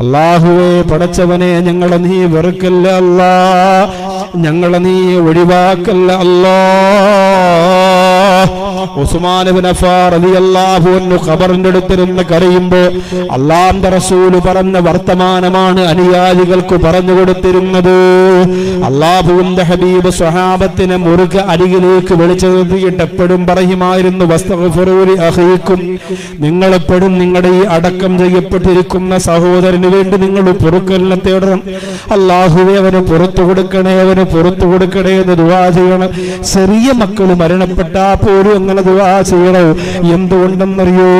അള്ളാഹുവേ പടച്ചവനെ ഞങ്ങളെ നീ വെറുക്കല്ല അല്ലാ? ഞങ്ങളെ നീ ഒഴിവാക്കല്ല അല്ലാ? റസൂൽ പറഞ്ഞ വർത്തമാനമാണ് അനുയായികൾക്ക് പറഞ്ഞു കൊടുത്തിരുന്നത്. അള്ളാഹുവിന്റെ ഹബീബ് സ്വഹാബത്തിനെ മുറുക അരികിലേക്ക് വിളിച്ചു നിർത്തിയിട്ട് എപ്പോഴും പറയുമായിരുന്നു വസ്തഫറൂരി നിങ്ങളെപ്പോഴും നിങ്ങളുടെ ഈ അടക്കം ചെയ്യപ്പെട്ടിരിക്കുന്ന സഹോദരന് വേണ്ടി നിങ്ങൾ പൊറുക്കലിനെ തേടണം. അള്ളാഹുവെ അവന് പുറത്തു കൊടുക്കണേ അവന് പുറത്തു കൊടുക്കണേ എന്ന് ദുവാ ചെയ്യണം. ചെറിയ മക്കൾ മരണപ്പെട്ടാ പോലും അങ്ങനെ ദുവാ ചെയ്യണം. എന്തുകൊണ്ടെന്നറിയോ?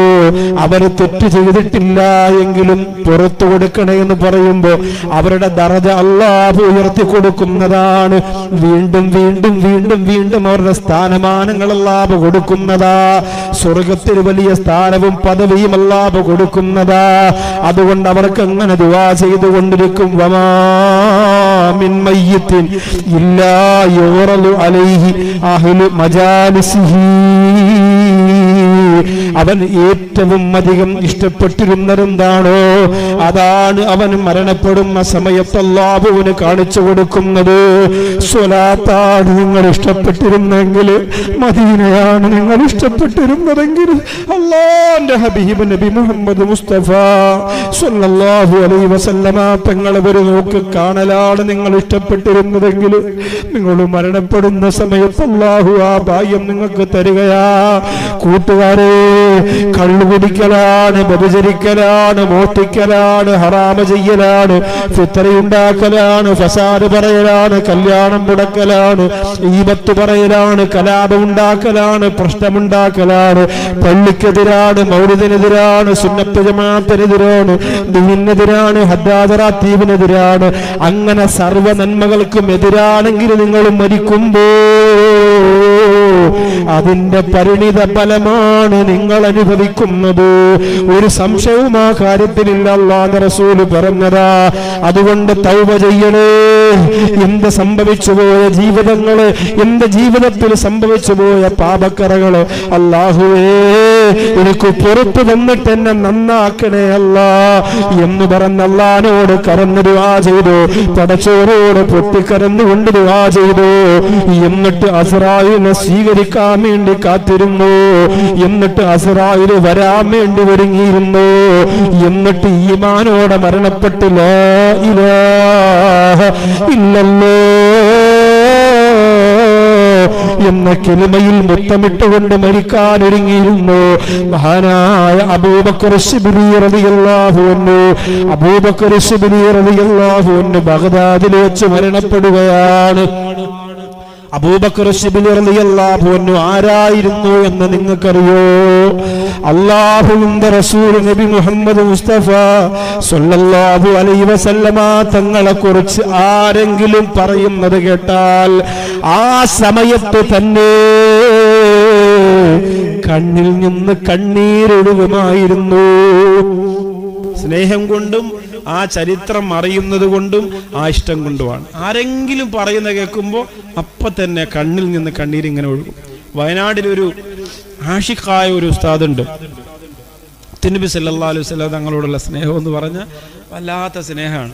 അവർ തെറ്റ് ചെയ്തിട്ടില്ല എങ്കിലും പുറത്തു കൊടുക്കണേ എന്ന് പറയുമ്പോ അവരുടെ ദറജ അള്ളാഹ് ഉയർത്തി കൊടുക്കുന്നതാണ്. വീണ്ടും വീണ്ടും വീണ്ടും വീണ്ടും അവരുടെ സ്ഥാനമാനങ്ങൾ അല്ലാഹു കൊടുക്കുന്നതാ. സ്വർഗത്തിൽ വലിയ സ്ഥാനവും പദവിയും അല്ലാഹു കൊടുക്കുന്നതാ. അതുകൊണ്ട് അവർക്ക് അങ്ങനെ ദുവാ ചെയ്തുകൊണ്ടിരിക്കും. വമാ മയ്യത്തിൻ മയ്യിത്തിൻ ഇല്ലാ യുറലു അലൈഹി അഹ്ലു മജാലിസിഹി. me. അവൻ ഏറ്റവും അധികം ഇഷ്ടപ്പെട്ടിരുന്നതെന്താണോ അതാണ് അവൻ മരണപ്പെടുന്ന സമയത്ത് അല്ലാഹുവിന് കാണിച്ചു കൊടുക്കുന്നത്. സ്വലാത്താണ് നിങ്ങൾ ഇഷ്ടപ്പെട്ടിരുന്നെങ്കിൽ മദീനയാണ് നിങ്ങൾ ഇഷ്ടപ്പെട്ടിരുന്നതെങ്കിൽ അള്ളാന്റെ ഹബീബ് നബി മുഹമ്മദ് മുസ്തഫ സല്ലല്ലാഹു അലൈഹി വസല്ലമ തങ്ങളെ ഒരു നോക്ക് കാണലാണ് നിങ്ങൾ ഇഷ്ടപ്പെട്ടിരുന്നതെങ്കിൽ നിങ്ങൾ മരണപ്പെടുന്ന സമയത്ത് അല്ലാഹു ആ ഭാഗ്യം നിങ്ങൾക്ക് തരികയാ. കൂട്ടുകാരെ കള്ളു കുടിക്കലാണ് വ്യഭിചരിക്കലാണ് മോഷ്ടിക്കലാണ് ഹറാമ ചെയ്യലാണ് ഫിത്തറയുണ്ടാക്കലാണ് ഫസാദ് പറയലാണ് കല്യാണം മുടക്കലാണ് ഈപത്ത് പറയലാണ് കലാപം ഉണ്ടാക്കലാണ് പ്രശ്നമുണ്ടാക്കലാണ് പള്ളിക്കെതിരാണ് മൗലിദിനെതിരാണ് സുന്നത്ത് ജമാത്തിനെതിരാണ് ദീനെതിരാണ് ഹദ്ദാദറാത്തീവിനെതിരാണ് അങ്ങനെ സർവ നന്മകൾക്കും എതിരാണെങ്കിൽ നിങ്ങൾ മരിക്കുമ്പോ അതിന്റെ പരിണിത ഫലമാണ് നിങ്ങൾ അനുഭവിക്കുന്നത്. ഒരു സംശയവും ആ കാര്യത്തിലില്ല. അള്ളാഹ് റസൂൽ പറഞ്ഞതാ അതുകൊണ്ട് തൗവ ചെയ്യണേ. എന്ത് സംഭവിച്ചു പോയ ജീവിതങ്ങൾ എന്റെ ജീവിതത്തിൽ സംഭവിച്ചു പോയ പാപക്കറകൾ അള്ളാഹുവേ. എനിക്ക് പുറത്തു വന്നിട്ട് എന്നെ നന്നാക്കണേ അല്ല എന്ന് പറഞ്ഞ അള്ളഹാനോട് ആ ചെയ്തു. പടച്ചോരോട് പൊട്ടിക്കരന്നുകൊണ്ട് ദുആ ചെയ്തു. എന്നിട്ട് അസറായിനെ സ്വീകരിക്കാൻ വേണ്ടി കാത്തിരുന്നു. എന്നിട്ട് അസറായിൽ വരാൻ വേണ്ടി ഒരുങ്ങിയിരുന്നു. എന്നിട്ട് ഈമാനോടെ മരണപ്പെട്ടില്ല ഇല്ലല്ലോ എന്ന കിളിമയിൽ മുത്തമിട്ടുകൊണ്ട് മരിക്കാൻ ഒരുങ്ങിയിരുന്നു മഹാനായ അബൂബക്കർ ശിബിലി റളിയല്ലാഹു അൻഹു. അബൂബക്കർ ശിബിലി റളിയല്ലാഹു അൻഹു ബഗ്ദാദിൽ വെച്ച് മരണപ്പെടുകയാണ്. അബൂബക്കർ ശിബിലി റളിയല്ലാഹു അൻഹു ആരായിരുന്നു എന്ന് നിങ്ങൾക്കറിയോ? അള്ളാഹുവിന്റെ റസൂൽ നബി മുഹമ്മദ് മുസ്തഫ സല്ലല്ലാഹു അലൈഹി വസല്ലമ തങ്ങളെ കുറിച്ച് ആരെങ്കിലും പറയുന്നത് കേട്ടാൽ ആ സമയത്ത് തന്നെ കണ്ണിൽ നിന്ന് കണ്ണീരൊഴുകുമായിരുന്നു. സ്നേഹം കൊണ്ടും ആ ചരിത്രം അറിയുന്നത് കൊണ്ടും ആ ഇഷ്ടം കൊണ്ടുമാണ്. ആരെങ്കിലും പറയുന്ന കേൾക്കുമ്പോൾ അപ്പൊ തന്നെ കണ്ണിൽ നിന്ന് കണ്ണീരിങ്ങനെ ഒഴുകും. വയനാടിലൊരു ആഷിഖായ ഒരു ഉസ്താദുണ്ട്. തിരുനബി സല്ലാ അലൈഹി തങ്ങളോടുള്ള സ്നേഹം എന്ന് പറഞ്ഞാൽ വല്ലാത്ത സ്നേഹമാണ്.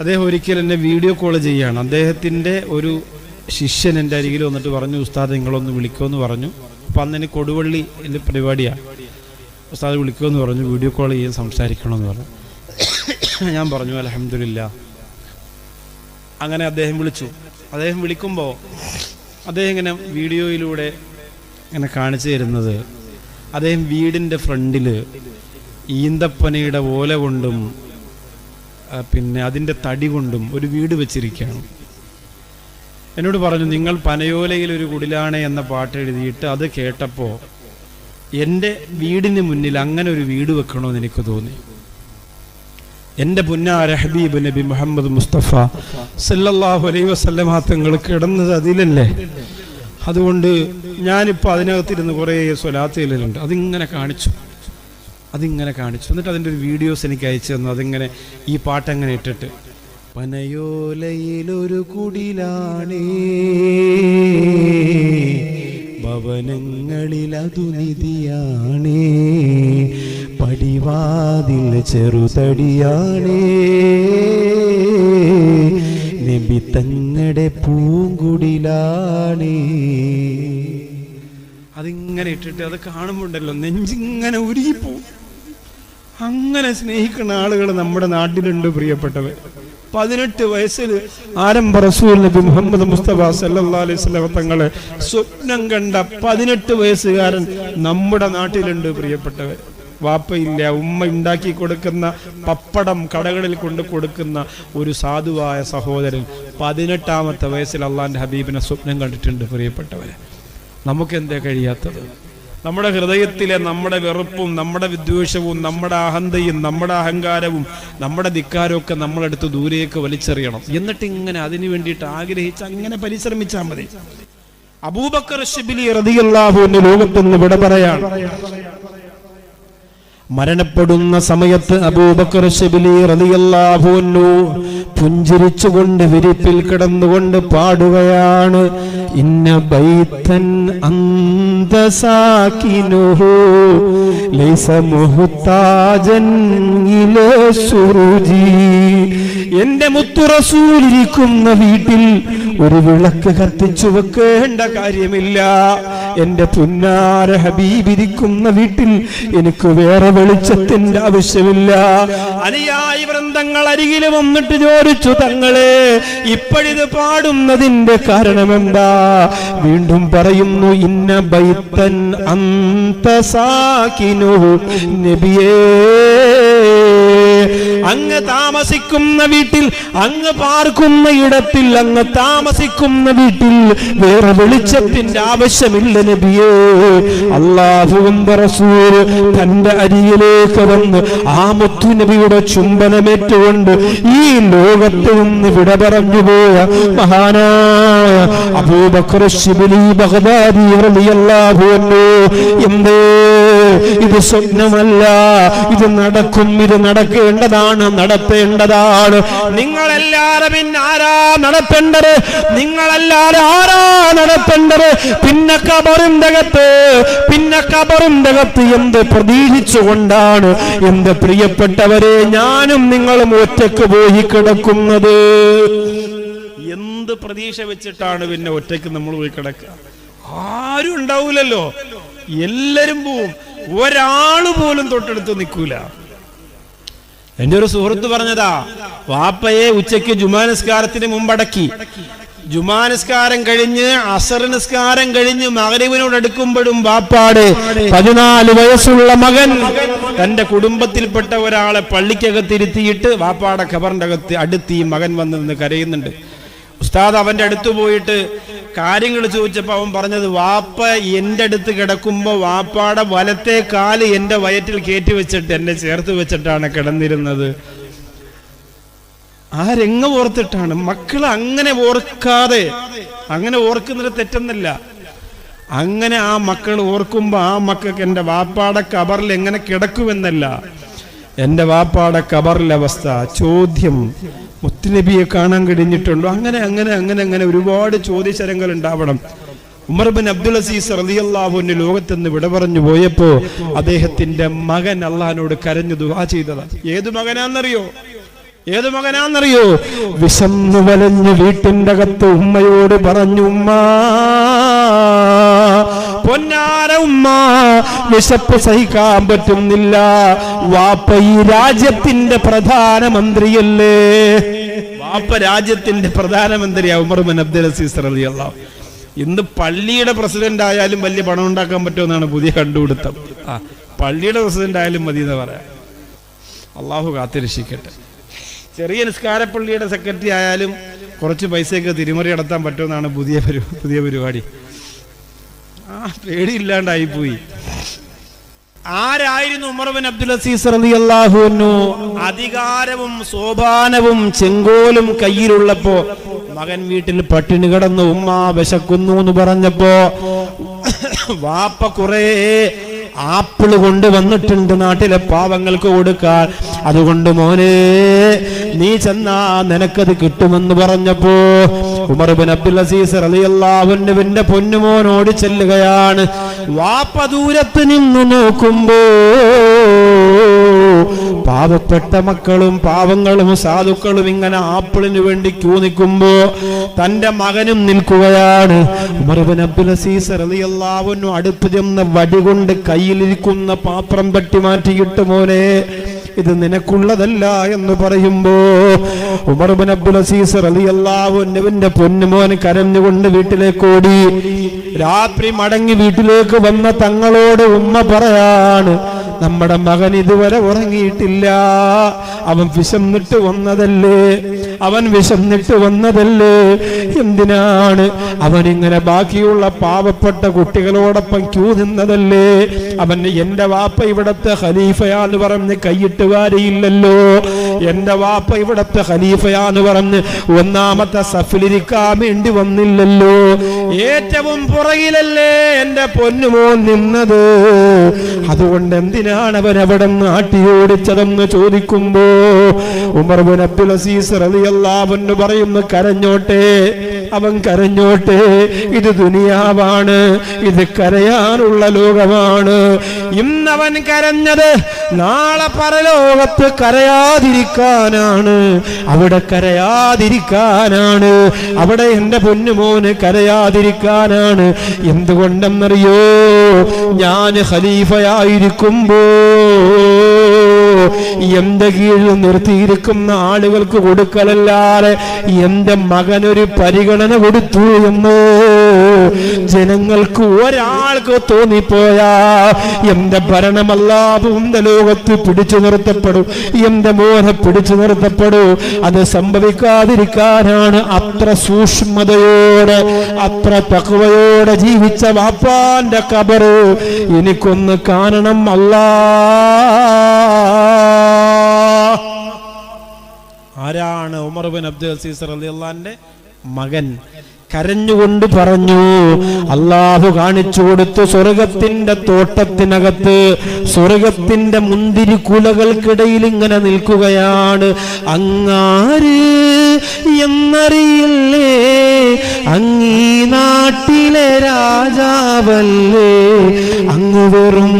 അദ്ദേഹം ഒരിക്കൽ എന്നെ വീഡിയോ കോൾ ചെയ്യുകയാണ് അദ്ദേഹത്തിന്റെ ഒരു ശിഷ്യൻ എന്റെ അരികിൽ വന്നിട്ട് പറഞ്ഞു ഉസ്താദ് നിങ്ങളൊന്ന് വിളിക്കുമെന്ന് പറഞ്ഞു. അപ്പം അന്ന് എനിക്ക് കൊടുവള്ളി എന്റെ പരിപാടിയാണ് ഉസ്താദ് വിളിക്കുമെന്ന് പറഞ്ഞു വീഡിയോ കോൾ ചെയ്യാൻ സംസാരിക്കണമെന്ന് പറഞ്ഞു. ഞാൻ പറഞ്ഞു അലഹമില്ല അങ്ങനെ അദ്ദേഹം വിളിച്ചു. അദ്ദേഹം വിളിക്കുമ്പോൾ അദ്ദേഹം ഇങ്ങനെ വീഡിയോയിലൂടെ ഇങ്ങനെ കാണിച്ചു തരുന്നത് അദ്ദേഹം വീടിന്റെ ഫ്രണ്ടിൽ ഈന്തപ്പനയുടെ ഓല കൊണ്ടും പിന്നെ അതിന്റെ തടി കൊണ്ടും ഒരു വീട് വെച്ചിരിക്കുകയാണ്. എന്നോട് പറഞ്ഞു നിങ്ങൾ പനയോലയിൽ ഒരു കുടിലാണ് എന്ന പാട്ട് എഴുതിയിട്ട് അത് കേട്ടപ്പോൾ എന്റെ വീടിന് മുന്നിൽ അങ്ങനെ ഒരു വീട് വെക്കണമെന്ന് എനിക്ക് തോന്നി. എന്റെ പുന്നാര ഹബീബ് നബി മുഹമ്മദ് മുസ്തഫ സല്ലല്ലാഹു അലൈ വസല്ലമ തങ്ങൾ കിടന്നത് അതിലല്ലേ? അതുകൊണ്ട് ഞാനിപ്പോൾ അതിനകത്തിരുന്ന് കുറേ സ്വലാത്തിലുണ്ട് അതിങ്ങനെ കാണിച്ചു. അതിങ്ങനെ കാണിച്ചു. എന്നിട്ട് അതിന്റെ ഒരു വീഡിയോസ് എനിക്ക് അയച്ചു തന്നു. അതിങ്ങനെ ഈ പാട്ടങ്ങനെ ഇട്ടിട്ട്. പനയോലയിലൊരു കുടിലാണേ ഭവനങ്ങളിൽ പടിവാതിൽ ചെറുതടിയാണേ നബി തങ്ങളുടെ പൂങ്കുടിലാണേ. അതിങ്ങനെ ഇട്ടിട്ട് അത് കാണുമ്പോണ്ടല്ലോ നെഞ്ചിങ്ങനെ ഉരുകിപ്പോവും. അങ്ങനെ സ്നേഹിക്കുന്ന ആളുകൾ നമ്മുടെ നാട്ടിലുണ്ട് പ്രിയപ്പെട്ടവർ. പതിനെട്ട് വയസ്സിൽ ആരംഭ റസൂൽ നബി മുഹമ്മദ് മുസ്തഫ സല്ലാ അലൈഹി വസല്ലം തങ്ങളെ സ്വപ്നം കണ്ട പതിനെട്ട് വയസ്സുകാരൻ നമ്മുടെ നാട്ടിലുണ്ട് പ്രിയപ്പെട്ടവർ. വാപ്പയില്ല ഉമ്മ ഉണ്ടാക്കി കൊടുക്കുന്ന പപ്പടം കടകളിൽ കൊണ്ട് കൊടുക്കുന്ന ഒരു സാധുവായ സഹോദരൻ പതിനെട്ടാമത്തെ വയസ്സിൽ അള്ളാന്റെ ഹബീബിനെ സ്വപ്നം കണ്ടിട്ടുണ്ട് പ്രിയപ്പെട്ടവരെ. നമുക്കെന്തേ കഴിയാത്തത്? നമ്മുടെ ഹൃദയത്തിലെ നമ്മുടെ വെറുപ്പും നമ്മുടെ വിദ്വേഷവും നമ്മുടെ അഹന്തയും നമ്മുടെ അഹങ്കാരവും നമ്മുടെ ധിക്കാരവും ഒക്കെ നമ്മളെടുത്ത് ദൂരേക്ക് വലിച്ചെറിയണം. എന്നിട്ട് ഇങ്ങനെ അതിനു വേണ്ടിയിട്ട് ആഗ്രഹിച്ച് അങ്ങനെ പരിശ്രമിച്ചാൽ മതി. അബൂബക്കർ ഷിബിലി റതിയുള്ള ലോകത്തുനിന്ന് വിട പറയാൻ. മരണപ്പെടുന്ന സമയത്ത് അബൂബക്കർ ഷിബിലി റളിയല്ലാഹു പുഞ്ചിരിച്ചുകൊണ്ട് വിരിപ്പിൽ കിടന്നുകൊണ്ട് പാടുകയാണ്. ഇന്ന ബൈത്തൻ അന്തസാക്കിനുഹു ലൈസ മുഹ്താജൻ ഇലാ സുറുജി. എന്റെ മുത്തുറസൂലിരിക്കുന്ന വീട്ടിൽ ഒരു വിളക്ക് കത്തിച്ചു വെക്കേണ്ട കാര്യമില്ല. എന്റെ പുന്നാര ഹബീബിരിക്കുന്ന വീട്ടിൽ എനിക്ക് വേറെ വെളിച്ചത്തിന്റെ ആവശ്യമില്ല. അനുയായി വൃന്ദങ്ങൾ അരികിൽ വന്നിട്ട് ചോദിച്ചു തങ്ങളെ ഇപ്പോഴിത് പാടുന്നതിന്റെ കാരണം എന്താ വീണ്ടും പറയുന്നു ഇന്ന ബൈത്തൻ അന്തസാക്കിനു നബിയേ അങ്ങ് താമസിക്കുന്ന വീട്ടിൽ അങ്ങ് പാർക്കുന്ന ഇടത്തിൽ അങ്ങ് താമസിക്കുന്ന വീട്ടിൽ വേറെ വെളിച്ചത്തിന്റെ ആവശ്യമില്ല നബിയേ. അള്ളാഹുവിന്റെ റസൂൽ തന്റെ അരിയിലേക്ക് വന്ന് ആ മുത്തു നബിയുടെ ചുംബനമേറ്റുകൊണ്ട് ഈ ലോകത്ത് നിന്ന് വിട പറഞ്ഞു പോയ മഹാനായ അബൂബക്കർ ശിബിലി ബഗ്ദാദി റളിയല്ലാഹു അൻഹു. എന്തേ? ഇത് സ്വപ്നമല്ല. ഇത് നടക്കും ഇത് നടക്കേണ്ടതാണ്. നടത്തേണ്ടതാണ്. നിങ്ങളെല്ലാരും പിന്നെ ആരാ നടത്തേണ്ടത്? നിങ്ങളെല്ലാരും ആരാ നടത്തേണ്ടത്? പിന്നെ കബറിന്തകത്ത് പിന്നെ കബറിന്തകത്ത് എന്ത് പ്രതീക്ഷിച്ചുകൊണ്ടാണ് എന്ത് പ്രിയപ്പെട്ടവരെ ഞാനും നിങ്ങളും ഒറ്റയ്ക്ക് പോയി കിടക്കുന്നത്? എന്ത് പ്രതീക്ഷ വെച്ചിട്ടാണ് പിന്നെ ഒറ്റയ്ക്ക് നമ്മൾ പോയി കിടക്കുക? ആരും ഉണ്ടാവൂലല്ലോ. എല്ലാരും പോവും. ഒരാൾ പോലും തൊട്ടടുത്ത് നിൽക്കൂല. എന്റെ ഒരു സുഹൃത്ത് പറഞ്ഞതാ വാപ്പയെ ഉച്ചയ്ക്ക് ജുമാനസ്കാരത്തിന് മുമ്പടക്കി. ജുമാനസ്കാരം കഴിഞ്ഞ് അസർ നിസ്കാരം കഴിഞ്ഞ് മകരവിനോട് അടുക്കുമ്പോഴും വാപ്പാട് പതിനാല് വയസ്സുള്ള മകൻ തന്റെ കുടുംബത്തിൽപ്പെട്ട ഒരാളെ പള്ളിക്കകത്തിരുത്തിയിട്ട് വാപ്പാടെ ഖബറിന്റെ അകത്ത് അടുത്ത് ഈ മകൻ വന്ന് നിന്ന് കരയുന്നുണ്ട്. ഉസ്താദ് അവന്റെ അടുത്ത് പോയിട്ട് കാര്യങ്ങൾ ചോദിച്ചപ്പോൾ അവൻ പറഞ്ഞത് വാപ്പ എന്റെ അടുത്ത് കിടക്കുമ്പോൾ വാപ്പാടെ വലത്തെ കാൽ എന്റെ വയറ്റിൽ കയറ്റി വെച്ചിട്ട് എന്നെ ചേർത്ത് വെച്ചിട്ടാണ് കിടന്നിരുന്നത്. ആ രംഗം ഓർത്തിട്ടാണ്. മക്കൾ അങ്ങനെ ഓർക്കാതെ അങ്ങനെ ഓർക്കുന്നത് തെറ്റെന്നല്ല. അങ്ങനെ ആ മക്കൾ ഓർക്കുമ്പോൾ ആ മക്കൾക്ക് എന്റെ വാപ്പാടെ കബറിൽ എങ്ങനെ കിടക്കുമെന്നല്ല. എന്റെ വാപ്പാടെ കബറിലെ അവസ്ഥ ചോദ്യം മുത്തുനബിയെ കാണാൻ കഴിഞ്ഞിട്ടുണ്ടോ? അങ്ങനെ അങ്ങനെ അങ്ങനെ അങ്ങനെ ഒരുപാട് ചോദ്യശരങ്ങൾ ഉണ്ടാവണം. ഉമർ ബിൻ അബ്ദുൽ അസീസ് റളിയല്ലാഹുവിന്റെ ലോകത്തുനിന്ന് വിട പറഞ്ഞു പോയപ്പോ അദ്ദേഹത്തിന്റെ മകൻ അള്ളഹാനോട് കരഞ്ഞു ദുആ ചെയ്തതാ. ഏത് മകനാന്നറിയോ? ഏത് മകനാന്നറിയോ? വിശന്നു വലഞ്ഞ് വീട്ടിന്റെ അകത്ത് ഉമ്മയോട് പറഞ്ഞു ഉമ്മ പൊന്നാര ഉമ്മ വിശപ്പ് സഹിക്കാൻ പറ്റുന്നില്ല. വാപ്പ ഈ രാജ്യത്തിന്റെ പ്രധാനമന്ത്രിയല്ലേ? വാപ്പ രാജ്യത്തിന്റെ പ്രധാനമന്ത്രി ഉമർ ബിൻ അബ്ദുൽ അസീസ് റളിയല്ലാഹു ഇന്ന് പള്ളിയുടെ പ്രസിഡന്റ് ആയാലും വലിയ പണം ഉണ്ടാക്കാൻ പറ്റുമെന്നാണ് പുതിയ കണ്ടുപിടുത്തം. ആ പള്ളിയുടെ പ്രസിഡന്റ് ആയാലും മതി എന്ന് പറയാം. അള്ളാഹു കാത്തിരക്ഷിക്കട്ടെ ചെറിയ നിസ്കാരപ്പള്ളിയുടെ സെക്രട്ടറി ആയാലും കുറച്ച് പൈസയൊക്കെ തിരിമറി നടത്താൻ പറ്റുമെന്നാണ് പുതിയ പുതിയ പരിപാടി. ആ പേടിയില്ലാണ്ടായി പോയി ആരായിരുന്നു ഉമർ ബിൻ അബ്ദുൽ അസീസ് അലി അൻഹു? അധികാരവും സോപാനവും ചെങ്കോലും കയ്യിലുള്ളപ്പോ മകൻ വീട്ടിൽ പട്ടിണി കിടന്ന് ഉമ്മ വിശക്കുന്നു എന്ന് പറഞ്ഞപ്പോ വാപ്പ കുറേ ആപ്പിൾ കൊണ്ടുവന്നിട്ടുണ്ട് നാട്ടിലെ പാവങ്ങൾക്ക് കൊടുക്കാൻ. അതുകൊണ്ട് മോനെ നീ ചെന്നാ നിനക്കത് കിട്ടുമെന്ന് പറഞ്ഞപ്പോ ഉമർ ബിൻ അബ്ദുൽ അസീസ് പൊന്നുമോനോട് ചെല്ലുകയാണ്. വാപ്പ ദൂരത്ത് നിന്ന് നോക്കുമ്പോ പാവപ്പെട്ട മക്കളും പാവങ്ങളും സാധുക്കളും ഇങ്ങനെ ആപ്പിളിന് വേണ്ടി ക്യൂ നിൽക്കുമ്പോ തന്റെ മകനും നിൽക്കുകയാണ്. ഇബ്നു അബ്ദുൽ അസീസ് അടുത്ത് ചെന്ന് വടി കൊണ്ട് കയ്യിലിരിക്കുന്ന പാത്രം തട്ടി മാറ്റിയിട്ട് മോനെ ഇത് നിനക്കുള്ളതല്ല എന്ന് പറയുമ്പോ ഉമർ ഇബ്നു അബ്ദുൽ അസീസ് അള്ളാവുന്നവന്റെ പൊന്നുമോൻ കരഞ്ഞുകൊണ്ട് വീട്ടിലേക്ക് ഓടി. രാത്രി മടങ്ങി വീട്ടിലേക്ക് വന്ന തങ്ങളോട് ഉമ്മ പറയാണ് നമ്മുടെ മകൻ ഇതുവരെ ഉറങ്ങിയിട്ടില്ല. അവൻ വിശന്നിട്ട് വന്നതല്ലേ? അവൻ വിശന്നിട്ട് വന്നതല്ലേ? എന്തിനാണ് അവൻ ഇങ്ങനെ ബാക്കിയുള്ള പാവപ്പെട്ട കുട്ടികളോടൊപ്പം ക്യൂ നിന്നതല്ലേ? അവൻ എന്റെ വാപ്പ ഇവിടത്തെ ഖലീഫയാന്ന് പറഞ്ഞ് കൈയിട്ട് വാരിയില്ലല്ലോ. എന്റെ വാപ്പ ഇവിടത്തെ ഖലീഫയാന്ന് പറഞ്ഞ് ഒന്നാമത്തെ സഫിലിരിക്കാൻ വേണ്ടി വന്നില്ലല്ലോ. ഏറ്റവും പുറകിലല്ലേ എന്റെ പൊന്നുമോൻ നിന്നത്? അതുകൊണ്ട് എന്തിനാണ് അവിടെ നിന്ന് ആട്ടിയോടിച്ചതെന്ന് ചോദിക്കുമ്പോ ഉമർ ബിൻ അബ്ദുൽ അസീസ് പറയുന്നു കരഞ്ഞോട്ടെ അവൻ കരഞ്ഞോട്ടെ ഇത് ദുനിയാവാണ് ഇത് കരയാനുള്ള ലോകമാണ്. ഇന്നവൻ കരഞ്ഞത് നാളെ പരലോകത്ത് കരയാതിരിക്കാനാണ് അവിടെ കരയാതിരിക്കാനാണ് അവിടെ എന്റെ പൊന്നുമോന് കരയാതിരിക്കാനാണ്. എന്തുകൊണ്ടെന്നറിയോ ഞാൻ amor. എന്റെ കീഴിൽ നിർത്തിയിരിക്കുന്ന ആളുകൾക്ക് കൊടുക്കലല്ലാതെ എന്റെ മകനൊരു പരിഗണന കൊടുത്തു എന്ന് ജനങ്ങൾക്ക് ഒരാൾക്ക് തോന്നിപ്പോയാ. എന്റെ ഭരണമല്ലാതും ലോകത്ത് പിടിച്ചു നിർത്തപ്പെടും. എന്റെ മോനെ പിടിച്ചു നിർത്തപ്പെടും. അത് സംഭവിക്കാതിരിക്കാനാണ് അത്ര സൂക്ഷ്മതയോടെ അത്ര തക്കവയോടെ ജീവിച്ച വാപ്പാന്റെ കബറ്. എനിക്കൊന്ന് കാണണം അല്ലാ. ആരാണ് ഉമർ ബിൻ അബ്ദുൽ അസീസ് അള്ളാന്റെ മകൻ. കരഞ്ഞുകൊണ്ട് പറഞ്ഞു അള്ളാഹു കാണിച്ചു കൊടുത്തു സ്വർഗത്തിന്റെ തോട്ടത്തിനകത്ത്. സ്വർഗത്തിന്റെ മുന്തിരി കുലകൾക്കിടയിൽ ഇങ്ങനെ നിൽക്കുകയാണ്. അങ്ങാര്? എന്നറിയില്ലേ? അങ്ങീ രാജാവല്ലേ? അങ്ങ് വെറും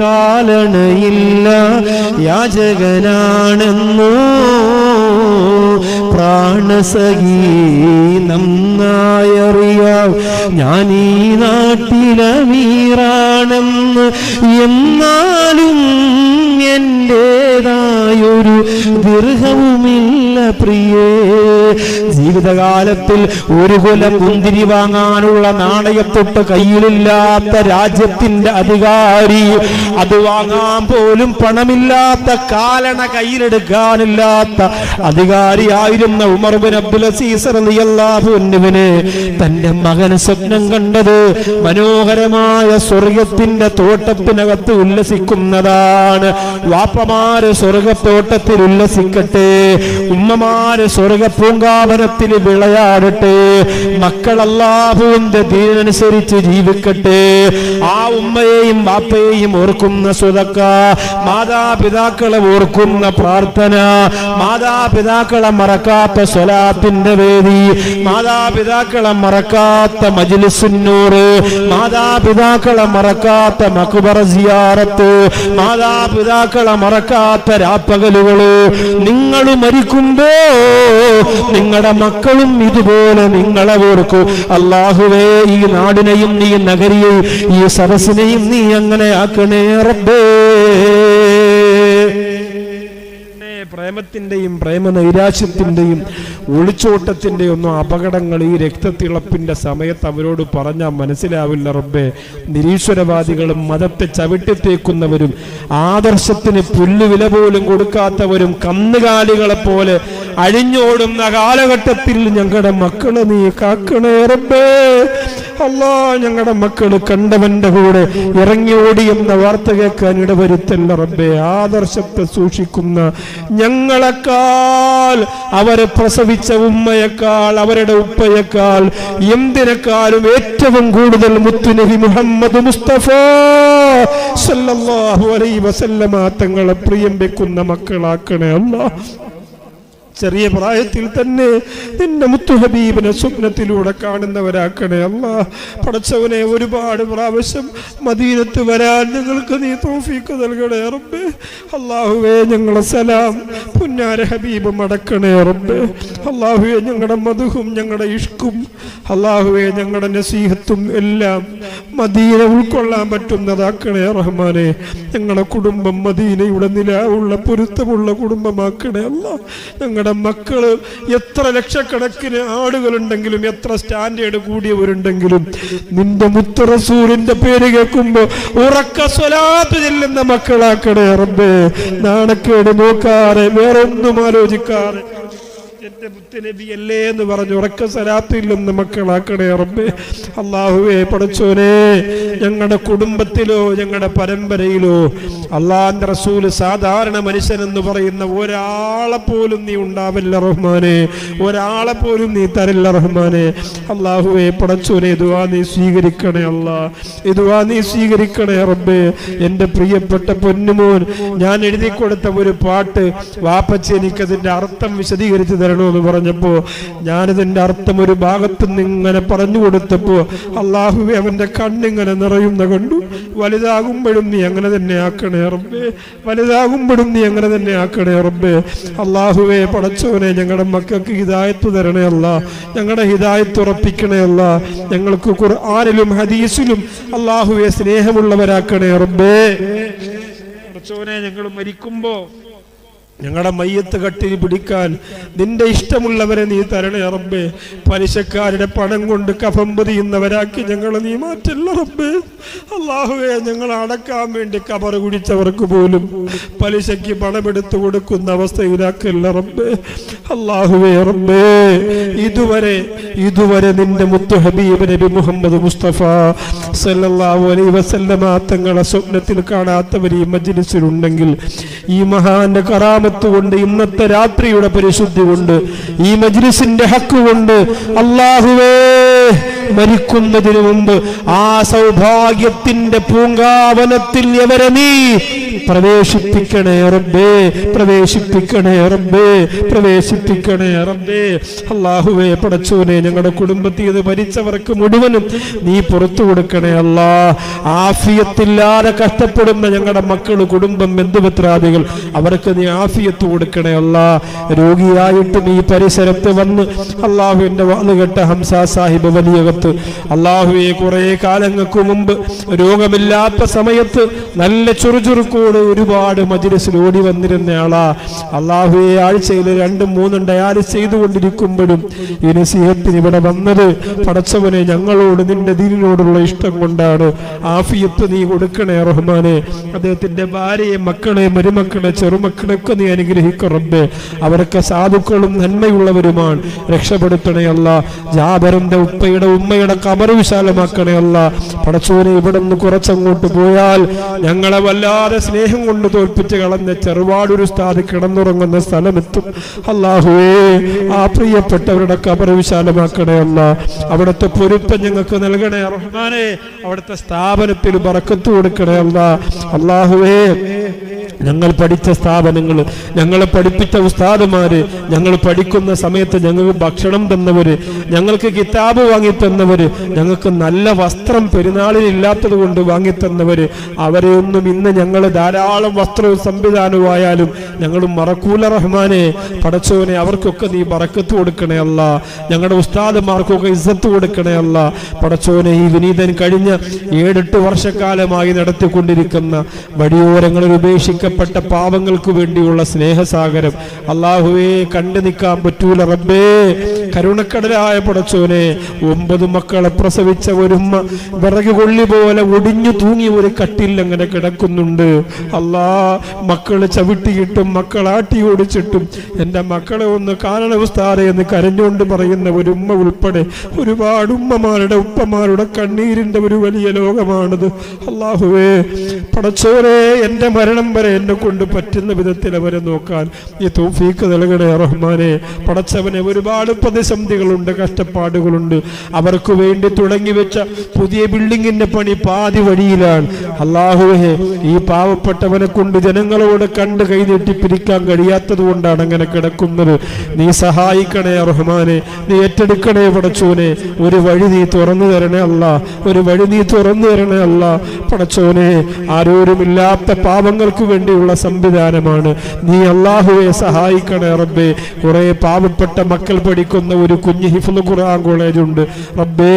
കാലണയില്ല യാചകനാണെന്നോ? പ്രാണസഖി നന്നായറിയാം ഞാൻ ഈ നാട്ടിലെ വീറാണെന്ന് എന്നാലും എന്റേതായൊരു ദീർഘവുമില്ല പ്രിയേ. ജീവിതകാലത്തിൽ ഒരു കുലം മുന്തിരി വാങ്ങാനുള്ള നാണയത്തൊട്ട് കയ്യിലില്ലാത്ത രാജ്യത്തിന്റെ അധികാരി അത് വാങ്ങാൻ പോലും പണമില്ലാത്ത കാലണ കയ്യിലെടുക്കാനില്ലാത്ത അധികാരിയായിരുന്ന ഉമർ ബിൻ അബ്ദുൽ അസീസ് റളിയല്ലാഹു അൻഹുവിന് തന്റെ മകന് സ്വപ്നം കണ്ടത് മനോഹരമായ സ്വർഗത്തിന്റെ തോട്ടത്തിനകത്ത് ഉല്ലസിക്കുന്നതാണ്. വാപ്പമാര് സ്വർഗത്തോട്ടത്തിൽ ഉല്ലസിക്കട്ടെ ഉമ്മമാര് സ്വർഗ പൂങ്കാവനത്തിൽ വിളയാടട്ടെ മക്കൾ അല്ലാഹുവിന്റെ ദീനനുസരിച്ച് ജീവിക്കട്ടെ. ആ ഉമ്മയെയും വാപ്പയെയും ഓർക്കുന്ന സ്വതക്ക മാതാപിതാക്കളെ ഓർക്കുന്ന പ്രാർത്ഥന മാതാപിതാക്കളെ മറക്കാത്ത സ്വലാത്തിന്റെ വേദി മാതാപിതാക്കളെ മറക്കാത്ത മജ്ലിസുന്നൂറ് മാതാപിതാക്കളെ മറക്കാത്ത മക്ബറ സിയാറത്ത് മാതാപിതാക്കളെ മറക്കാത്ത രാപ്പകലുകൾ നിങ്ങൾ മരിക്കുമ്പോ നിങ്ങളുടെ മക്കളും ഇതുപോലെ നിങ്ങളെ ഓർക്കൂ അള്ളാഹുവേ ഈ നാടിനെയും നീ നഗരിയെയും ഈ സരസിനെയും നീ അങ്ങനെ ആക്കണേ റബ്ബേ. പ്രേമത്തിന്റെയും പ്രേമ നൈരാശ്യത്തിന്റെയും ഒളിച്ചോട്ടത്തിന്റെയും ഒന്നും അപകടങ്ങൾ ഈ രക്തത്തിളപ്പിന്റെ സമയത്ത് അവരോട് പറഞ്ഞാൽ മനസ്സിലാവില്ല റബ്ബെ. നിരീശ്വരവാദികളും മതത്തെ ചവിട്ടിത്തേക്കുന്നവരും ആദർശത്തിന് പുല്ലുവില പോലും കൊടുക്കാത്തവരും കന്നുകാലികളെ പോലെ അഴിഞ്ഞോടുന്ന കാലഘട്ടത്തിൽ ഞങ്ങളുടെ മക്കളെ നീ കാക്കണേ റബ്ബേ. അല്ലാ ഞങ്ങളുടെ മക്കൾ കണ്ടവന്റെ കൂടെ ഇറങ്ങി ഓടി എന്ന വാർത്ത കേൾക്കാൻ ഇടവരുത്തല്ല റബ്ബെ. ആദർശത്തെ സൂക്ഷിക്കുന്ന ഞങ്ങളെക്കാൾ അവരെ പ്രസവിച്ച ഉമ്മയേക്കാൾ അവരുടെ ഉപ്പയേക്കാൾ എന്തിനേക്കാളും ഏറ്റവും കൂടുതൽ മുത്തുനബി മുഹമ്മദ് മുസ്തഫ സല്ലല്ലാഹു അലൈഹി വസല്ലമ തങ്ങളെ പ്രിയം വെക്കുന്ന മക്കളാക്കണേ അല്ലാ ചെറിയ പ്രായത്തിൽ തന്നെ നിന്റെ മുത്തുഹബീബിനെ സ്വപ്നത്തിലൂടെ കാണുന്നവരാക്കണേ അല്ല. പടച്ചവനെ ഒരുപാട് പ്രാവശ്യം മദീനത്ത് വരാൻ ഞങ്ങൾക്ക് നീ തോഫീക്ക് നൽകണേ റബ്ബ്. അള്ളാഹുവേ ഞങ്ങളെ സലാം പുന്നാര ഹബീബ് മടക്കണേ റബ്ബ്. അള്ളാഹുവേ ഞങ്ങളുടെ മധുഹും ഞങ്ങളുടെ ഇഷ്കും അള്ളാഹുവേ ഞങ്ങളുടെ നസീഹത്തും എല്ലാം മദീന ഉൾക്കൊള്ളാൻ പറ്റുന്നതാക്കണേ റഹ്മാനെ. ഞങ്ങളുടെ കുടുംബം മദീനയുടെ നിലാവുള്ള പൊരുത്തമുള്ള കുടുംബമാക്കണേ അല്ല. ഞങ്ങളുടെ മക്കൾ എത്ര ലക്ഷക്കണക്കിന് ആടുകളുണ്ടെങ്കിലും എത്ര സ്റ്റാൻഡേർഡ് കൂടിയവരുണ്ടെങ്കിലും നിന്റെ മുത്തറസൂറിന്റെ പേര് കേൾക്കുമ്പോ ഉറക്ക സ്വലാത്ത് ചെല്ലുന്ന മക്കളാക്കണേ റബ്ബേ. നാണക്കേട് നോക്കാറ് വേറെ ഒന്നും ആലോചിക്കാതെ എന്റെ മുത്തനബി അല്ലേ എന്ന് പറഞ്ഞു ഉറക്ക സലാത്തില്ലെന്ന് മക്കളാക്കണേ റബ്ബേ. അള്ളാഹുവേ പഠിച്ചോനെ ഞങ്ങളുടെ കുടുംബത്തിലോ ഞങ്ങളുടെ പരമ്പരയിലോ അള്ളാന്റെ റസൂൽ സാധാരണ മനുഷ്യനെന്ന് പറയുന്ന ഒരാളെ പോലും നീ ഉണ്ടാവില്ല റഹ്മാനെ. ഒരാളെ പോലും നീ തരില്ല റഹ്മാനെ. അള്ളാഹുവേ പടച്ചോനെ ഇതുവാ നീ സ്വീകരിക്കണേ അല്ലാ ഇതുവാ നീ സ്വീകരിക്കണേ റബ്ബേ. എന്റെ പ്രിയപ്പെട്ട പൊന്നുമോൻ ഞാൻ എഴുതി കൊടുത്ത ഒരു പാട്ട് വാപ്പച്ചി എനിക്കതിന്റെ അർത്ഥം വിശദീകരിച്ച് തരണമെന്ന് പറഞ്ഞപ്പോൾ ഞാനിതിന്റെ അർത്ഥം ഒരു ഭാഗത്ത് ഇങ്ങനെ പറഞ്ഞു കൊടുത്തപ്പോൾ അള്ളാഹുവെ അവന്റെ കണ്ണിങ്ങനെ നിറയുന്ന കണ്ടു. വലുതാകുമ്പോഴും നീ അങ്ങനെ തന്നെ ആക്കണേ റബ്ബേ. വലുതാകുമ്പോഴും നീ അങ്ങനെ തന്നെ ആക്കണേ റബ്ബേ. അള്ളാഹുവെ പടച്ചവനെ ഞങ്ങളുടെ മക്കൾക്ക് ഹിദായത്ത് തരണേ അല്ല. ഞങ്ങളുടെ ഹിദായത്ത് ഉറപ്പിക്കണേ അല്ല. ഞങ്ങൾക്ക് ഖുർആനിലും ഹദീസിലും അള്ളാഹുവെ സ്നേഹമുള്ളവരാക്കണേ റബ്ബേ. പടച്ചവനെ ഞങ്ങൾ മരിക്കുമ്പോ ഞങ്ങളുടെ മയ്യത്ത് കട്ടിരി പിടിക്കാൻ നിന്റെ ഇഷ്ടമുള്ളവരെ നീ തരണേ റബ്ബേ. പലിശക്കാരുടെ പണം കൊണ്ട് കഫം പൊതിയുന്നവരാക്കി ഞങ്ങളെ നീ മാറ്റല്ല റബ്ബേ. അള്ളാഹുവെ ഞങ്ങൾ അടക്കാൻ വേണ്ടി കബർ കുടിച്ചവർക്ക് പോലും പലിശയ്ക്ക് പണമെടുത്തു കൊടുക്കുന്ന അവസ്ഥയിലാക്കല്ല റബ്ബേ. അള്ളാഹുവേ റബ്ബേ ഇതുവരെ ഇതുവരെ നിന്റെ മുത്തു ഹബീബ് നബി മുഹമ്മദ് മുസ്തഫ സല്ലല്ലാഹു അലൈഹി വസല്ലമ തങ്ങളെ സ്വപ്നത്തിൽ കാണാത്തവർ ഈ മജ്ലിസിലുണ്ടെങ്കിൽ ഈ മഹാന്റെ കറാമത്ത് കൊണ്ട് ഇന്നത്തെ രാത്രിയുടെ പരിശുദ്ധി കൊണ്ട് ഈ മജ്ലിസിന്റെ ഹക്ക് കൊണ്ട് അള്ളാഹുവേ മരിക്കുന്നതിന് മുമ്പ് ആ സൗഭാഗ്യത്തിന്റെ പൂങ്കാവനത്തിൽ എവരെ നീ പ്രവേശിപ്പിക്കണേ റബ്ബേ പ്രവേശിപ്പിക്കണേ റബ്ബേ പ്രവേശിപ്പിക്കണേ റബ്ബേ. അള്ളാഹുവേ പടച്ചോനെ ഞങ്ങളുടെ കുടുംബത്തിൽ ഇത് മരിച്ചവർക്ക് മുഴുവനും നീ പുറത്തു കൊടുക്കണേ അല്ലാ. ആഫിയത്തില്ലാതെ കഷ്ടപ്പെടുന്ന ഞങ്ങളുടെ മക്കൾ കുടുംബം ബന്ധുപത്രാദികൾ അവർക്ക് നീ ആഫിയത്ത് കൊടുക്കണേ അല്ലാ. രോഗിയായിട്ടും ഈ പരിസരത്ത് വന്ന് അള്ളാഹുവിന്റെ വാന്ന് ഹംസാ സാഹിബ് വലിയകത്ത് അള്ളാഹുവെ കുറെ കാലങ്ങൾക്ക് മുമ്പ് രോഗമില്ലാത്ത സമയത്ത് നല്ല ചുറുചുറുക്കോട് ഒരുപാട് മജിലസിൽ ഓടി വന്നിരുന്ന ആളാ. അള്ളാഹുവെ ആഴ്ചയിൽ രണ്ടും മൂന്നും ഡയാലിസ് ചെയ്തുകൊണ്ടിരിക്കുമ്പോഴും ഈ നസീഹത്തിന് ഇവിടെ വന്നത് പടച്ചവനെ ഞങ്ങളോട് നിന്റെ ദീനിനോടുള്ള ഇഷ്ടം കൊണ്ടാണ്. ആഫിയത്ത് നീ കൊടുക്കണേ റഹ്മാനെ. അദ്ദേഹത്തിന്റെ ഭാര്യയെ മക്കളെ മരുമക്കളെ ചെറുമക്കളെ ഒക്കെ നീ അനുഗ്രഹിക്കും റബ്ബേ. അവരൊക്കെ സാധുക്കളും നന്മയുള്ളവരുമാണ്. രക്ഷപ്പെടുത്തണേ അല്ല. ജാബറിന്റെ ഉപ്പയുടെ ഉമ്മയുടെ കമർ വിശാലമാക്കണേ അല്ല. പടച്ചോനെ ഇവിടെ നിന്ന് കുറച്ചങ്ങോട്ട് പോയാൽ ഞങ്ങളെ വല്ലാതെ സ്നേഹം കൊണ്ട് തോൽപ്പിച്ച് കളഞ്ഞ ചെറുപാടൊരു സ്ഥാതി കിടന്നുറങ്ങുന്ന സ്ഥലമെത്തും. അല്ലാഹുവേ ആ പ്രിയപ്പെട്ടവരുടെ കബർ വിശാലമാക്കണേ അല്ല. അവിടുത്തെ പൊരുത്തം ഞങ്ങൾക്ക് നൽകണേ റഹ്മാനെ. അവിടുത്തെ സ്ഥാപനത്തിൽ ബറക്കത്ത് കൊടുക്കണേ അല്ല. അള്ളാഹുവേ ഞങ്ങൾ പഠിച്ച സ്ഥാപനങ്ങൾ ഞങ്ങളെ പഠിപ്പിച്ച ഉസ്താദുമാര് ഞങ്ങൾ പഠിക്കുന്ന സമയത്ത് ഞങ്ങൾക്ക് ഭക്ഷണം തന്നവര് ഞങ്ങൾക്ക് കിതാബ് വാങ്ങി തന്നവര് ഞങ്ങൾക്ക് നല്ല വസ്ത്രം പെരുന്നാളിൽ ഇല്ലാത്തത് കൊണ്ട് വാങ്ങി തന്നവര് അവരെയൊന്നും ഇന്ന് ഞങ്ങൾ ധാരാളം വസ്ത്രവും സംവിധാനവുമായാലും ഞങ്ങൾ മറക്കൂല റഹ്മാനെ. പടച്ചവനെ അവർക്കൊക്കെ നീ പറക്കത്ത് കൊടുക്കണേ അല്ല. ഞങ്ങളുടെ ഉസ്താദുമാർക്കൊക്കെ ഇസ്സത്ത് കൊടുക്കണേ അല്ല. പടച്ചോനെ ഈ വിനീതൻ കഴിഞ്ഞ ഏഴെട്ട് വർഷക്കാലമായി നടത്തിക്കൊണ്ടിരിക്കുന്ന വഴിയോരങ്ങളിൽ ഉപേക്ഷിക്കപ്പെട്ട പാവങ്ങൾക്ക് വേണ്ടിയുള്ള സ്നേഹസാഗരം. അള്ളാഹുവേ കണ്ടു നിൽക്കാൻ പറ്റൂല റബ്ബേ. കരുണക്കടലായ പടച്ചോനെ ഒമ്പത് മക്കളെ പ്രസവിച്ച ഒരുമ്മ വിറക് കൊള്ളി പോലെ ഒടിഞ്ഞു തൂങ്ങി ഒരു കട്ടിൽ അങ്ങനെ കിടക്കുന്നുണ്ട്. അല്ലാ മക്കൾ ചവിട്ടിയിട്ടും മക്കളാട്ടി ഓടിച്ചിട്ടും എന്റെ മക്കളെ ഒന്ന് കാണണ എന്ന് കരഞ്ഞുകൊണ്ട് പറയുന്ന ഒരു ഉമ്മ ഉൾപ്പെടെ ഒരുപാട് ഉമ്മമാരുടെ ഉപ്പമാരുടെ കണ്ണീരിന്റെ ഒരു വലിയ ലോകമാണിത്. അള്ളാഹുവേ പടച്ചോരെ എന്റെ മരണം വരെ എന്നെ കൊണ്ട് പറ്റുന്ന വിധത്തിൽ അവരെ നോക്കാൻ ഈ തൗഫീക്ക് നൽകണേ റഹ്മാനെ. പടച്ചവനെ ഒരുപാട് പ്രതിസന്ധികളുണ്ട് കഷ്ടപ്പാടുകളുണ്ട്. അവർക്ക് വേണ്ടി തുടങ്ങി വെച്ച പുതിയ ബിൽഡിങ്ങിന്റെ പണി പാതി വഴിയിലാണ്. അള്ളാഹുവെ ഈ പാവപ്പെട്ടവനെ കൊണ്ട് ജനങ്ങളോട് കണ്ട് കൈനീട്ടി പിരിക്കാൻ കഴിയാത്തത് കൊണ്ടാണ് അങ്ങനെ കിടക്കുന്നത്. നീ സഹായിക്കണേ റഹ്മാനെ നീ ഏറ്റെടുക്കണേ പടച്ചോനെ. ഒരു വഴി നീ തുറന്നു തരണേ അല്ല ഒരു വഴി നീ തുറന്നു തരണേ അല്ല. പടച്ചോനെ ആരോരുമില്ലാത്ത പാവങ്ങൾക്ക് വേണ്ടിയുള്ള സംവിധാനമാണ്. നീ അള്ളാഹുവെ സഹായിക്കണേ റബ്ബേ. കുറെ പാവപ്പെട്ട മക്കൾ പഠിക്കുന്ന ഒരു കുഞ്ഞ് ഹിഫുൽ ഖുർആൻ കോളേജ് ഉണ്ട്. റബ്ബേ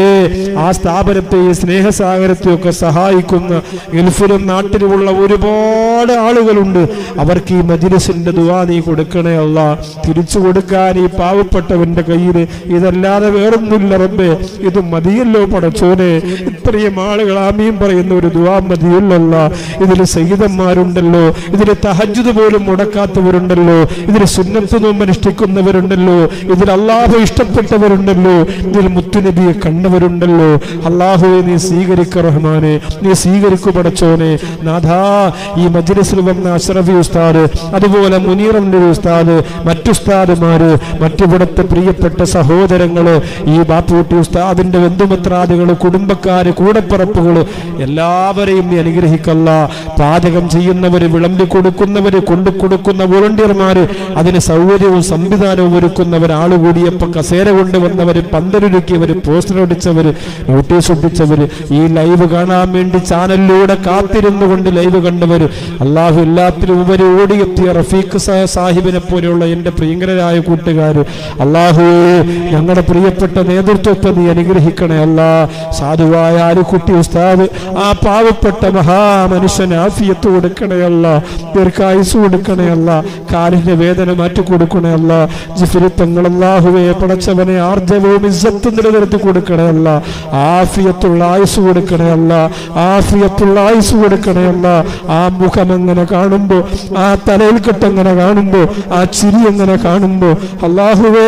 ആ സ്ഥാപനത്തെയും സ്നേഹസാഗരത്തെയും ഒക്കെ സഹായിക്കുന്ന ഗൾഫിലും നാട്ടിലുമുള്ള ഒരുപാട് ആളുകളുണ്ട്. അവർക്ക് ഈ മജിലിസിന്റെ ദുവാ നീ കൊടുക്കണേ അല്ല. തിരിച്ചു കൊടുക്കാൻ ഈ പാവപ്പെട്ടവന്റെ കയ്യിൽ ഇതല്ലാതെ വേറൊന്നുമില്ല റബ്ബേ. ഇത് മതിയല്ലോ പടച്ചോനെ. ഇത്രയും ആളുകൾ ആമീൻ പറയുന്ന ഒരു ദുവാ മതിയല്ലല്ല ഇതിൽ സഹിതന്മാരുണ്ടല്ലോ ഇതിൽ തഹജ്ജുദ് പോലും മുടക്കാത്തവരുണ്ടല്ലോ. ഇതിന് സുന്നത്ത് നോമ്പ് അനുഷ്ഠിക്കുന്നവരുണ്ടല്ലോ. ഇതിൽ അള്ളാഹു ഇഷ്ടപ്പെട്ടവരുണ്ടല്ലോ. ഇതിൽ മുത്തുനബിയെ കണ്ടവരുണ്ടല്ലോ. അള്ളാഹുവെ നീ സ്വീകരിക്ക റഹ്മാനെ. നീ സ്വീകരിക്കു പടച്ചോനെ. നാഥാ ഈ മജ്ലിസിൽ വന്ന അഷ്റഫി ഉസ്താദ് അതുപോലെ മുനീറിന്റെ ഉസ്താദ് മറ്റുസ്താദുമാര് മറ്റിവിടത്തെ പ്രിയപ്പെട്ട സഹോദരങ്ങൾ ഈ ബാപ്പൂട്ടി ഉസ്താദിന്റെ ബന്ധുമിത്രാദികൾ കുടുംബക്കാര് കൂടപ്പിറപ്പുകൾ എല്ലാവരെയും നീ അനുഗ്രഹിക്കല്ല. പാചകം ചെയ്യുന്നവര് വിളമ്പി കൊടുക്കുന്നവര് കൊണ്ടു കൊടുക്കുന്ന വോളണ്ടിയർമാര് അതിന് സൗകര്യവും സംവിധാനവും ഒരുക്കുന്നവർ ആളുകൂടിയപ്പോ കസേര കൊണ്ടുവന്നവര് പന്തലൊരുക്കിയവര് പോസ്റ്റർ ഒടിച്ചവര് നോട്ടീസ് ഒട്ടിച്ചവര് ഈ ലൈവ് കാണാൻ വേണ്ടി ചാനലിലൂടെ കാത്തിരുന്നു കൊണ്ട് ലൈവ് കണ്ടവര് അള്ളാഹു എല്ലാത്തിലും ഉപരി ഓടിയെത്തിയ റഫീഖ് സാഹിബിനെ പോലെയുള്ള എന്റെ പ്രിയങ്കരായ കൂട്ടുകാർ അള്ളാഹു ഞങ്ങളുടെ പ്രിയപ്പെട്ട നേതൃത്വത്തെ നീ അനുഗ്രഹിക്കണേ അല്ല. സാധുവായ ആരുക്കുട്ടി ഉസ്താദ് ആ പാവപ്പെട്ട മഹാമനുഷ്യന് ആഫിയത്ത് കൊടുക്കണേ അല്ല. ദീർഘായുസ് കൊടുക്കണേ അല്ല. കാലിന്റെ വേദന മാറ്റി കൊടുക്കണേ അല്ല. അല്ലാഹുവെ പടച്ചവനെ ആർജവവും ഇസ്സത്തും നിലനിർത്തി കൊടുക്കണേ അല്ല. ആഫിയത്തുള്ള ആയുസ് കൊടുക്കണേ അല്ല. ആഫിയത്തുള്ള ആയുസ് കൊടുക്കണേ അല്ല. ആ മുഖം എങ്ങനെ കാണുമ്പോ ആ തലയിൽ കെട്ടെങ്ങനെ കാണുമ്പോ ആ ചിരി എങ്ങനെ കാണുമ്പോ അള്ളാഹുവേ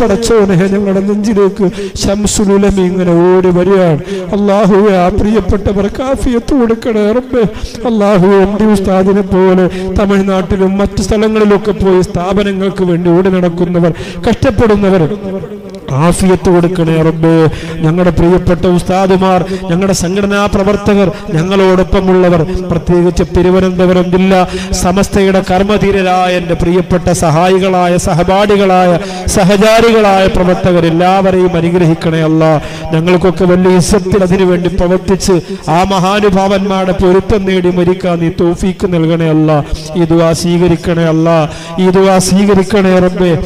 പടച്ചോനെ ഞങ്ങളുടെ നെഞ്ചിലേക്ക് ശംസുലുലമി ഇങ്ങനെ ഓടി വരികയാണ്. അള്ളാഹുവെ ആ പ്രിയപ്പെട്ടവർ കാഫിയത്ത് കൊടുക്കണേ റബ്ബേ. അള്ളാഹു എം ഡി ഉസ്താദിനെ പോലെ തമിഴ്നാട്ടിലും മറ്റു സ്ഥലങ്ങളിലൊക്കെ പോയി സ്ഥാപനങ്ങൾക്ക് വേണ്ടി ഓടി നടക്കുന്നവർ കഷ്ടപ്പെടുന്നവർ ആഫിയത്ത് കൊടുക്കണേ റബ്ബേ. ഞങ്ങളുടെ പ്രിയപ്പെട്ട ഉസ്താദുമാർ ഞങ്ങളുടെ സംഘടനാ പ്രവർത്തകർ ഞങ്ങളോടൊപ്പമുള്ളവർ. പ്രത്യേകിച്ച് തിരുവനന്തപുരം ജില്ല സമസ്തയുടെ കർമ്മധീരരായ എന്റെ പ്രിയപ്പെട്ട സഹായികളായ സഹപാഠികളായ സഹചാരികളായ പ്രവർത്തകർ എല്ലാവരെയും അനുഗ്രഹിക്കണേ അല്ല. ഞങ്ങൾക്കൊക്കെ വലിയ ഇസ്സത്തിൽ അതിനുവേണ്ടി പ്രവർത്തിച്ച് ആ മഹാനുഭാവന്മാരുടെ പൊരുത്തം നേടി മരിക്കാൻ നീ തോഫീക്ക് നൽകണേ അല്ല. ആ സ്വീകരിക്കണേ അല്ല. ആ സ്വീകരിക്കണേ റബ്ബേ.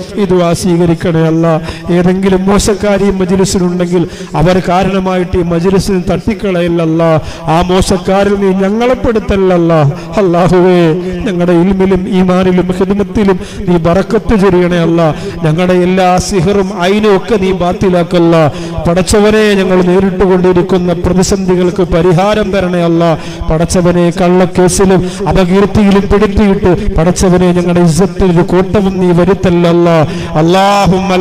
ആ സ്വീകരിക്കണേ അല്ല. ഏതെങ്കിലും മോശക്കാരി ഈ മജിലിസിലുണ്ടെങ്കിൽ അവർ കാരണമായിട്ട് ഈ മജിലിസിന് തട്ടിക്കളയില്ലല്ല. ആ മോശക്കാരിൽ നീ ഞങ്ങളെ പെടുത്തല്ലല്ല. അല്ലാഹുവേ ഞങ്ങളുടെ ഇൽമിലും ഈമാനിലും ഹിദ്മത്തിലും നീ ബറക്കത്ത് ചൊരിയണേ അല്ല. ഞങ്ങളുടെ എല്ലാ സിഹറും അയിനും ഒക്കെ നീ ബാത്തിലാക്കല്ല. പടച്ചവനെ ഞങ്ങൾ നേരിട്ട് കൊണ്ടിരിക്കുന്ന പ്രതിസന്ധികൾക്ക് പരിഹാരം തരണേ അല്ല. പടച്ചവനെ കള്ളക്കേസിലും അപകീർത്തിയിലും പിടുത്തിയിട്ട് പടച്ചവനെ ഞങ്ങളുടെ ഇസത്തിൽ ഒരു കൂട്ടവും നീ വരുത്തല്ലല്ല. അല്ലാഹുമ്മ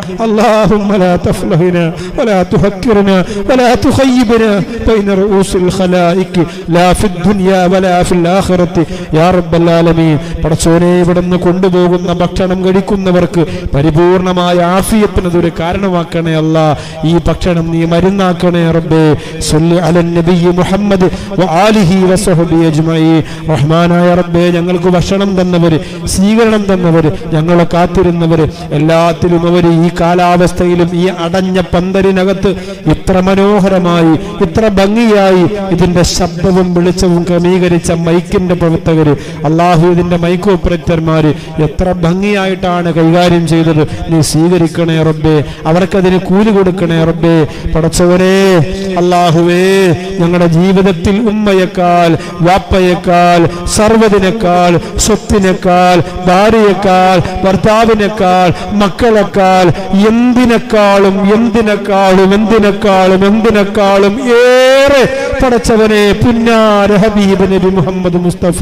ലാ لا അല്ലാഹുമ്മ ലാ تهكرنا വലാ تخيبنا വലാ رؤوس الخلائق لا في ലാ ഫിദ് في വലാ ഫിൽ رب ആലമീൻ പടച്ചോനെ ഇവിടുന്ന് കൊണ്ടുപോകുന്ന ഭക്ഷണം കഴിക്കുന്നവർക്ക് പരിപൂർണമായ ആഫിയത്തിന് ഒരു കാരണമാക്കണേ അല്ല. ഈ ഭക്ഷണം നീ മരുന്നാക്കണേ റബ്ബേ. സല്ലി അലൻ നബി മുഹമ്മദ് ആലിഹി വസഹബി അജ്മഈൻ. റഹ്മാനായ റബ്ബേ ഞങ്ങൾക്ക് ഭക്ഷണം തന്നവര് സ്വീകരണം തന്നവര് ഞങ്ങളെ കാത്തിരുന്നവര് എല്ലാത്തിലും അവർ ഈ കാലാവസ്ഥയിലും ഈ അടഞ്ഞ പന്തലിനകത്ത് ഇത്ര മനോഹരമായി ഇത്ര ഭംഗിയായി ഇതിന്റെ ശബ്ദവും വെളിച്ചവും ക്രമീകരിച്ച മൈക്കിന്റെ പ്രവർത്തകര് അള്ളാഹു ഇതിന്റെ മൈക്ക് ഓപ്പറേറ്റർമാര് എത്ര ഭംഗിയായിട്ടാണ് കൈകാര്യം ചെയ്തത്. നീ സ്വീകരിക്കണേ റബ്ബേ അവർക്കതിന് കൂലി കൊടുക്കണേ റബ്ബേ. പടച്ചവനെ അള്ളാഹുവേ ഞങ്ങളുടെ ജീവിതത്തിൽ ഉമ്മയേക്കാൾ വാപ്പയേക്കാൾ സർവതിനേക്കാൾ സ്വത്തിനേക്കാൾ ഭാര്യയേക്കാൾ ഭർത്താവിനേക്കാൾ മക്കളെക്കാൾ എന്തിനേക്കാളും എന്തിനേക്കാളും എന്തിനേക്കാളും എന്തിനേക്കാളും ഏറെ അതിലേറെ പടച്ചവനെ പുന്നാര ഹബീബ് നബി മുഹമ്മദ് മുസ്തഫ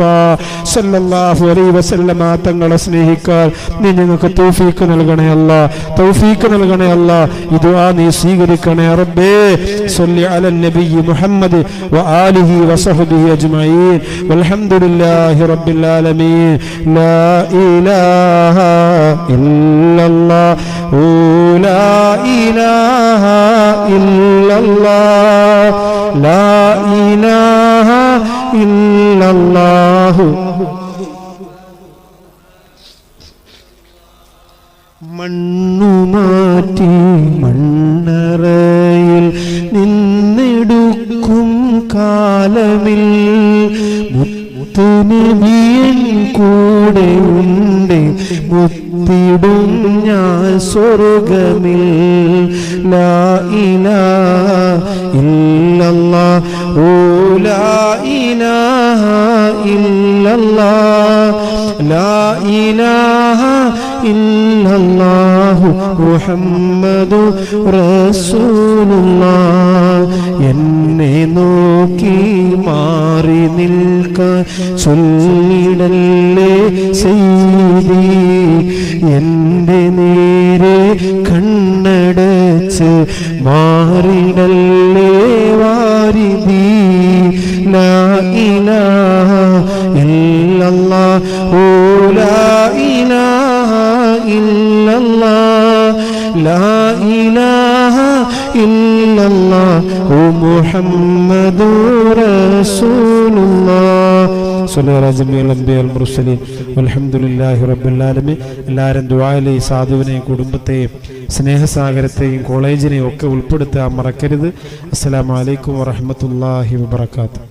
സല്ലല്ലാഹു അലൈഹി വസല്ലമ തങ്ങളെ സ്നേഹിക്കാൻ നീ ഞങ്ങൾക്ക് തൗഫീക്ക് നൽകണേ അല്ല തൗഫീക്ക് നൽകണേ അല്ല ഇത് ആ നീ സ്വീകരിക്കണേ റബ്ബേ صل على النبي محمد وآله وصحبه أجمعين والحمد لله رب العالمين لا إله إلا الله لا إله إلا الله لا إله إلا الله മണ്ണുമാറ്റി മുത്തുനബിയൻ കൂടെ ഉണ്ട്. മുത്തിടും ഞാൻ സ്വർഗമിൽ ലാ ഇലാഹ ഇല്ലല്ലാ ഓ ലാ ഇലാഹ മുഹമ്മദു റസൂലുള്ളാഹ്. എന്നെ നോക്കി മാറി നിൽക്കാൻ ചൊല്ലിടല്ലേ ചെയ്തി എന്റെ നേരെ അലഹമുല്ലാഹി റബ്ബുല്ലാലമി എല്ലാവരും ദുബായിലെയും സാധുവിനെയും കുടുംബത്തെയും സ്നേഹസാഗരത്തെയും കോളേജിനെയും ഒക്കെ ഉൾപ്പെടുത്താൻ മറക്കരുത്. അസ്സലാമലൈക്കും വലൈക്കും വാഹമത്തല്ലാഹി വാത്തു